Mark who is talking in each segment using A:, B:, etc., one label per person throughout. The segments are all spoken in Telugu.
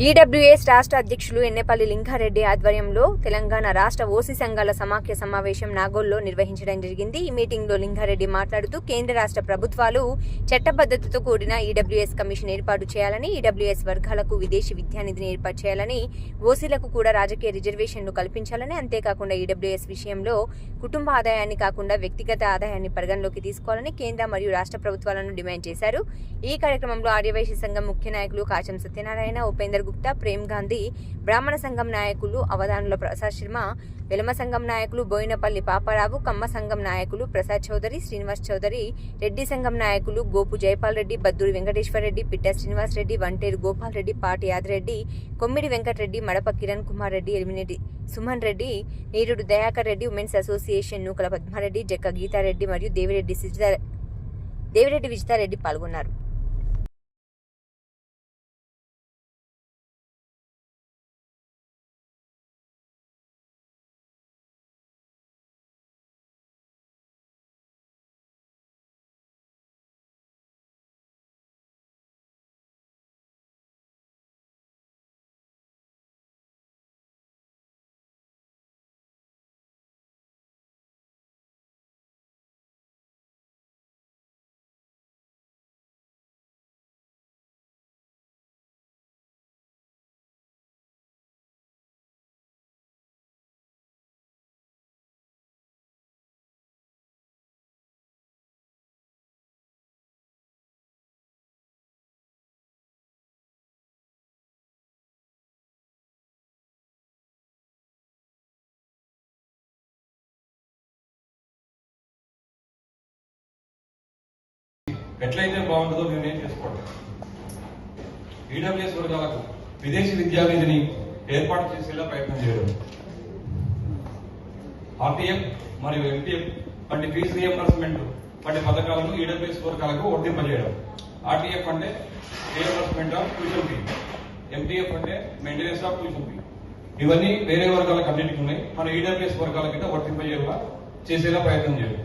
A: ఈడబ్ల్యూఎస్ రాష్ట్ర అధ్యక్షులు ఎన్నెపల్లి లింగారెడ్డి ఆధ్వర్యంలో తెలంగాణ రాష్ట్ర ఓసీ సంఘాల సమాఖ్య సమావేశం నాగోల్లో నిర్వహించడం జరిగింది. ఈ మీటింగ్లో లింగారెడ్డి మాట్లాడుతూ కేంద్ర రాష్ట్ర ప్రభుత్వాలు చట్టబద్ధతతో కూడిన ఈడబ్ల్యూఎస్ కమిషన్ ఏర్పాటు చేయాలని ఈడబ్ల్యూఎస్ వర్గాలకు విదేశీ విద్యానిధిని ఏర్పాటు చేయాలని ఓసీలకు కూడా రాజకీయ రిజర్వేషన్లు కల్పించాలని అంతేకాకుండా ఈడబ్ల్యూఎస్ విషయంలో కుటుంబ ఆదాయాన్ని కాకుండా వ్యక్తిగత ఆదాయాన్ని పరిగణలోకి తీసుకోవాలని కేంద్ర మరియు రాష్ట్ర ప్రభుత్వాలను డిమాండ్ చేశారు. ఈ కార్యక్రమంలో ఆర్యవైశ్య సంఘం ముఖ్య నాయకులు కాచం సత్యనారాయణ ఉపేందర్ గుప్తా ప్రేమ్ గాంధీ బ్రాహ్మణ సంఘం నాయకులు అవధానుల ప్రసాద్ శర్మ వెలమ సంఘం నాయకులు బోయినపల్లి పాపారావు కమ్మ సంఘం నాయకులు ప్రసాద్ చౌదరి శ్రీనివాస్ చౌదరి రెడ్డి సంఘం నాయకులు గోపు జయపాల్ రెడ్డి బద్దూరి వెంకటేశ్వర రెడ్డి పిట్ట శ్రీనివాస్ రెడ్డి వంటేరు గోపాల్ రెడ్డి పాటి యాదిరెడ్డి కొమ్మిడి వెంకటరెడ్డి మడప కిరణ్ కుమార్ రెడ్డి ఎలిమినేటి సుమన్ రెడ్డి నీరుడు దయాకర్ రెడ్డి ఉమెన్స్ అసోసియేషన్ నూకల పద్మారెడ్డి జక్క గీతారెడ్డి మరియు దేవిరెడ్డి సిజిత దేవిరెడ్డి విజితారెడ్డి పాల్గొన్నారు.
B: ఎట్లయితే బాగుంటుందో నిర్ణయం చేసుకోండి ఈడబ్ల్యూఎస్ వర్గాలకు విదేశీ విద్యానిధిని ఏర్పాటు చేసేలా ప్రయత్నం చేయడం. ఆర్టీఎఫ్ మరియు ఎంపీఎఫ్ వంటి ఫీజు రియంబర్స్మెంట్ వంటి పథకాలను ఈడబ్ల్యూఎస్ వర్గాలకు వర్తింపజేయడం. ఆర్టీఎఫ్ అంటే reimbursement of tuition fee MPF అంటే మెయింటెనెన్స్ ఆఫ్ ట్యూషన్ ఫీ ఇవన్నీ వేరే వర్గాలకు అన్నింటికి ఉన్నాయి. మన ఈడబ్ల్యూఎస్ వర్గాల కింద వర్తింపజేయాల చేసేలా ప్రయత్నం చేయడం.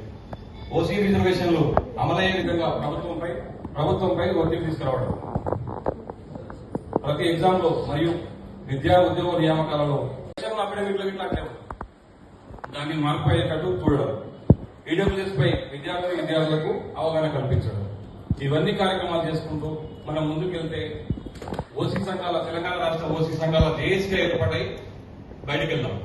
B: ఓసీ రిజర్వేషన్లు అమలయ్యే విధంగా ప్రభుత్వంపై ప్రభుత్వంపై ఒత్తిడి తీసుకురావడం. ప్రతి ఎగ్జామ్లో మరియు విద్యా ఉద్యోగ నియామకాలలో అకాడమిక్ ఇట్లా దాన్ని మార్పు అయ్యేటట్టు చూడడం. ఈడబ్ల్యూఎస్ పై విద్యార్థులు విద్యార్థులకు అవగాహన కల్పించడం. ఇవన్నీ కార్యక్రమాలు చేసుకుంటూ మనం ముందుకెళ్తే ఓసీ సంఘాల తెలంగాణ రాష్ట్ర ఓసీ సంఘాల దేశీయ ఏర్పాటై బయటకెళ్దాం.